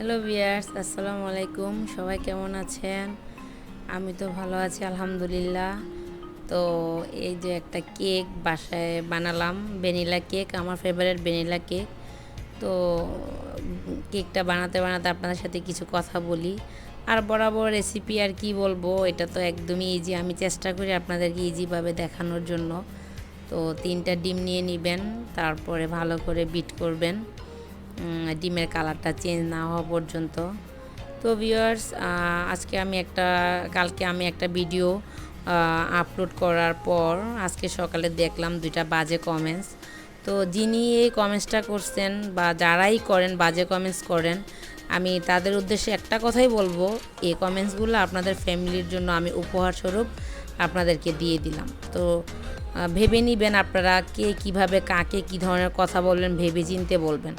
Hello বিয়ার্স আসসালামু আলাইকুম সবাই কেমন আছেন? আমি তো ভালো আছি, আলহামদুলিল্লাহ। তো এই যে একটা কেক বাসায় বানালাম, ভ্যানিলা কেক, আমার ফেভারিট ভ্যানিলা কেক। তো কেকটা বানাতে বানাতে আপনাদের সাথে কিছু কথা বলি। আর বরাবর রেসিপি আর কি বলব, এটা তো একদমই ইজি আমি চেষ্টা করি আপনাদেরকে ইজিভাবে দেখানোর জন্য। তো তিনটা ডিম নিয়ে নেবেন, তারপরে ভালো করে বিট করবেন। ডিমের কালারটা চেঞ্জ না হওয়া পর্যন্ত। তো ভিউয়ার্স আজকে আমি একটা, কালকে আমি একটা ভিডিও আপলোড করার পর আজকে সকালে দেখলাম দুইটা বাজে কমেন্টস তো যিনি এই কমেন্টসটা করছেন বা যারাই করেন, বাজে কমেন্টস করেন, আমি তাদের উদ্দেশ্যে একটা কথাই বলব, এই কমেন্টসগুলো আপনাদের ফ্যামিলির জন্য আমি উপহারস্বরূপ আপনাদেরকে দিয়ে দিলাম। তো ভেবে নিবেন আপনারা কে কীভাবে কাকে কি ধরনের কথা বলবেন, ভেবে চিনতে বলবেন।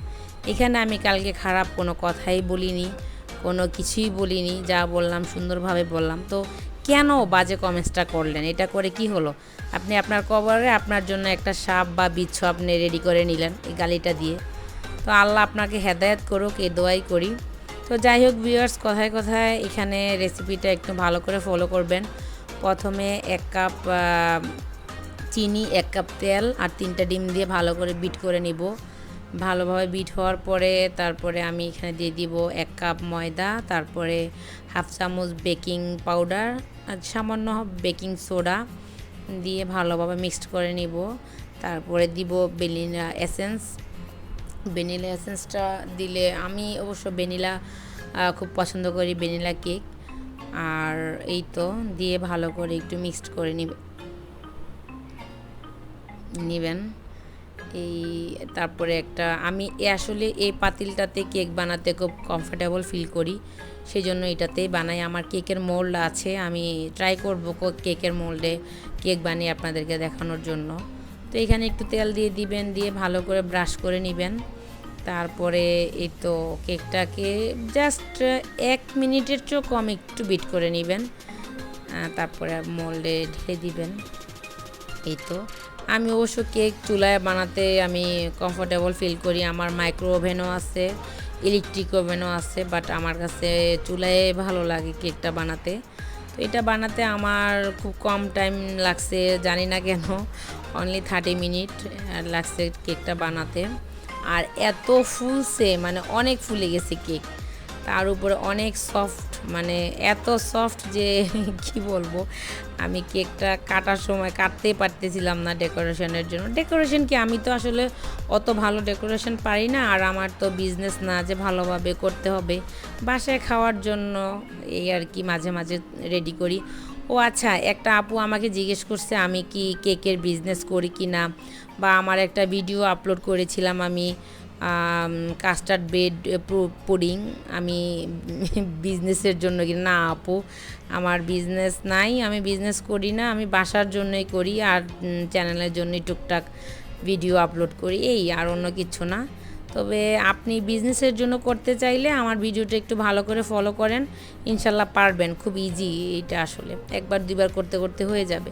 এখানে আমি কালকে খারাপ কোনো কথাই বলিনি, কোনো কিছুই বলিনি, যা বললাম সুন্দরভাবে বললাম। তো কেন বাজে কমেন্টসটা করলেন? এটা করে কি হলো? আপনি আপনার কবরে আপনার জন্য একটা সাপ বা বিচ্ছু আপনি রেডি করে নিলেন এই গালিটা দিয়ে। তো আল্লাহ আপনাকে হেদায়ত করুক, এই দোয়াই করি। তো যাই হোক ভিউয়ার্স কথায় কথায় এখানে রেসিপিটা একটু ভালো করে ফলো করবেন। প্রথমে এক কাপ চিনি এক কাপ তেল আর তিনটা ডিম দিয়ে ভালো করে বিট করে নিব। ভালোভাবে বিট হওয়ার পরে তারপরে আমি এখানে দিয়ে দিব এক কাপ ময়দা, তারপরে হাফ চামচ বেকিং পাউডার আর সামান্য বেকিং সোডা দিয়ে ভালোভাবে মিক্সড করে নিব। তারপরে দিব বেলিনা এসেন্স। ভ্যানিলা এসেন্সটা দিলে আমি অবশ্য ভ্যানিলা খুব পছন্দ করি ভ্যানিলা কেক। আর এই তো, দিয়ে ভালো করে একটু মিক্সড করে নিবে। নেবেন। এই তারপরে একটা, আমি আসলে এই পাতিলটাতে কেক বানাতে খুব কমফোর্টেবল ফিল করি। সেই জন্য এটাতেই বানাই। আমার কেকের মোল্ড আছে, আমি ট্রাই করব কেকের মোল্ডে কেক বানিয়ে আপনাদেরকে দেখানোর জন্য। তো এখানে একটু তেল দিয়ে দিবেন, দিয়ে ভালো করে ব্রাশ করে নেবেন। তারপরে এই তো কেকটাকে জাস্ট এক মিনিটের চেয়েও কম একটু বিট করে নেবেন। তারপরে মোল্ডে ঢেলে দিবেন। এই তো। আমি অবশ্য কেক চুলায় বানাতে আমি কমফোর্টেবল ফিল করি। আমার মাইক্রো ওভেনও আছে ইলেকট্রিক ওভেনও আছে বাট আমার কাছে চুলায় ভালো লাগে কেকটা বানাতে। তো এটা বানাতে আমার খুব কম টাইম লাগছে, জানি না কেন অনলি থার্টি মিনিট লাগছে কেকটা বানাতে। আর এত ফুলছে মানে অনেক ফুলে গেছে কেক। তার উপরে অনেক সফট মানে এত সফট যে কি বলব? আমি কেকটা কাটার সময় কাটতেই পারতেছিলাম না ডেকোরেশনের জন্য। ডেকোরেশন কি আমি তো আসলে অত ভালো ডেকোরেশন পারি না, আর আমার তো বিজনেস না যে ভালোভাবে করতে হবে। বাসায় খাওয়ার জন্য এই আর কি মাঝে মাঝে রেডি করি। ও আচ্ছা একটা আপু আমাকে জিজ্ঞেস করছে আমি কি কেকের বিজনেস করি কি না বা আমার একটা ভিডিও আপলোড করেছিলাম আমি কাস্টার্ড বেড পুডিং আমি বিজনেসের জন্য কি না আপু, আমার বিজনেস নাই, আমি বিজনেস করি না, আমি বাসার জন্যই করি আর চ্যানেলের জন্যই টুকটাক ভিডিও আপলোড করি, এই আর অন্য কিছু না। তবে আপনি বিজনেসের জন্য করতে চাইলে আমার ভিডিওটা একটু ভালো করে ফলো করেন। ইনশাল্লাহ পারবেন, খুব ইজি এটা আসলে। একবার দুবার করতে করতে হয়ে যাবে।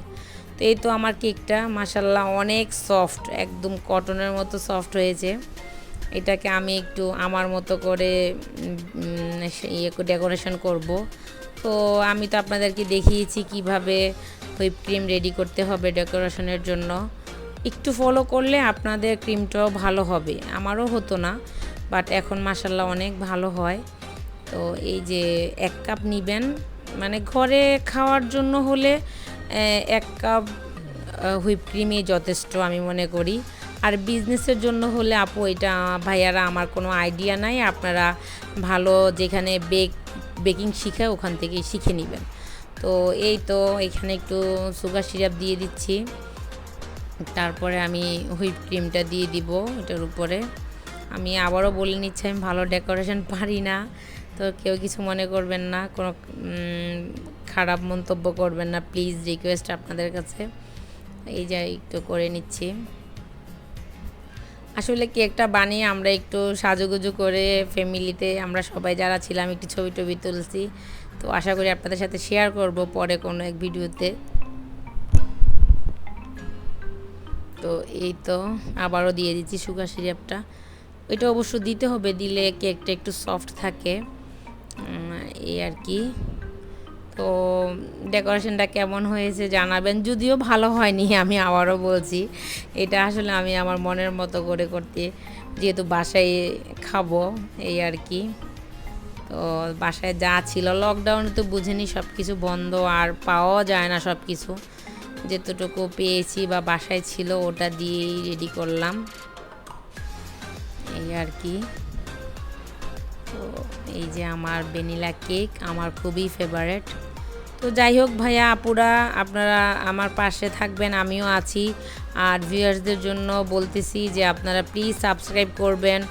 তো এই তো আমার কেকটা মাসাল্লাহ অনেক সফট একদম কটনের মতো সফট হয়েছে। এটাকে আমি একটু আমার মতো করে ইয়ে ডেকোরেশন করব। তো আমি তো আপনাদেরকে দেখিয়েছি কীভাবে হুইপ ক্রিম রেডি করতে হবে ডেকোরেশনের জন্য। একটু ফলো করলে আপনাদের ক্রিমটাও ভালো হবে। আমারও হতো না বাট এখন মাসাল্লাহ অনেক ভালো হয়। তো এই যে এক কাপ নিবেন মানে ঘরে খাওয়ার জন্য হলে এক কাপ হুইপ ক্রিমই যথেষ্ট আমি মনে করি। আর বিজনেসের জন্য হলে আপু, এটা ভাইয়ারা আমার কোনো আইডিয়া নাই, আপনারা ভালো যেখানে বেক বেকিং শিখায় ওখান থেকেই শিখে নেবেন। তো এই তো, এখানে একটু সুগার সিরাপ দিয়ে দিচ্ছি। তারপরে আমি হুইপ ক্রিমটা দিয়ে দিব এটার উপরে। আমি আবারও বলে নিচ্ছি, আমি ভালো ডেকোরেশন পারি না, তো কেউ কিছু মনে করবেন না, কোনো খারাপ মন্তব্য করবেন না, প্লিজ রিকোয়েস্ট আপনাদের কাছে। এই যে একটু করে নিচ্ছি। আসলে কেকটা বানিয়ে আমরা একটু সাজুগুজু করে ফ্যামিলিতে আমরা সবাই যারা ছিলাম, একটু ছবি টবি তুলছি, তো আশা করি আপনাদের সাথে শেয়ার করব পরে কোনো এক ভিডিওতে তো এই তো আবারও দিয়ে দিচ্ছি সুগার সিরাপটা। এটা অবশ্য দিতে হবে, দিলে কেকটা একটু সফট থাকে। এই আর কি। তো ডেকোরেশনটা কেমন হয়েছে জানাবেন, যদিও ভালো হয়নি, আমি আবারও বলছি। এটা আসলে আমি আমার মনের মতো করে করতে, যেহেতু বাসায় খাব, এই আর কি। তো বাসায় যা ছিল লকডাউনে তো বুঝেনি সব কিছু বন্ধ, আর পাওয়াও যায় না সব কিছু যেতটুকু পেয়েছি বা বাসায় ছিল ওটা দিয়েই রেডি করলাম। এই আর কি। তো এই যে আমার ভ্যানিলা কেক, আমার খুবই ফেভারেট তো যাই হোক ভাইয়া, আপুরা, আপনারা আমার পাশে থাকবেন, আমিও আছি। আর ভিউয়ার্সদের জন্য বলতেছি যে আপনারা প্লিজ সাবস্ক্রাইব করবেন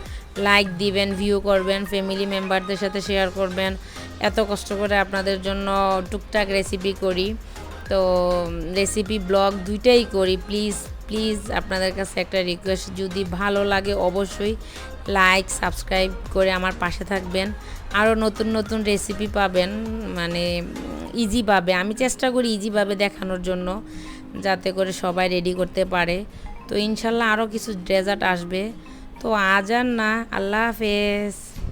লাইক দিবেন ভিউ করবেন ফ্যামিলি মেম্বারদের সাথে শেয়ার করবেন। এত কষ্ট করে আপনাদের জন্য টুকটাক রেসিপি করি। তো রেসিপি ব্লগ দুইটাই করি। প্লিজ প্লিজ আপনাদের কাছে একটা রিকোয়েস্ট যদি ভালো লাগে অবশ্যই লাইক সাবস্ক্রাইব করে আমার পাশে থাকবেন। আরও নতুন নতুন রেসিপি পাবেন মানে ইজি পাবে আমি চেষ্টা করি ইজিভাবে দেখানোর জন্য, যাতে করে সবাই রেডি করতে পারে। তো ইনশাল্লাহ আরও কিছু ডেজার্ট আসবে। তো আজ আর না, আল্লাহ হাফেজ।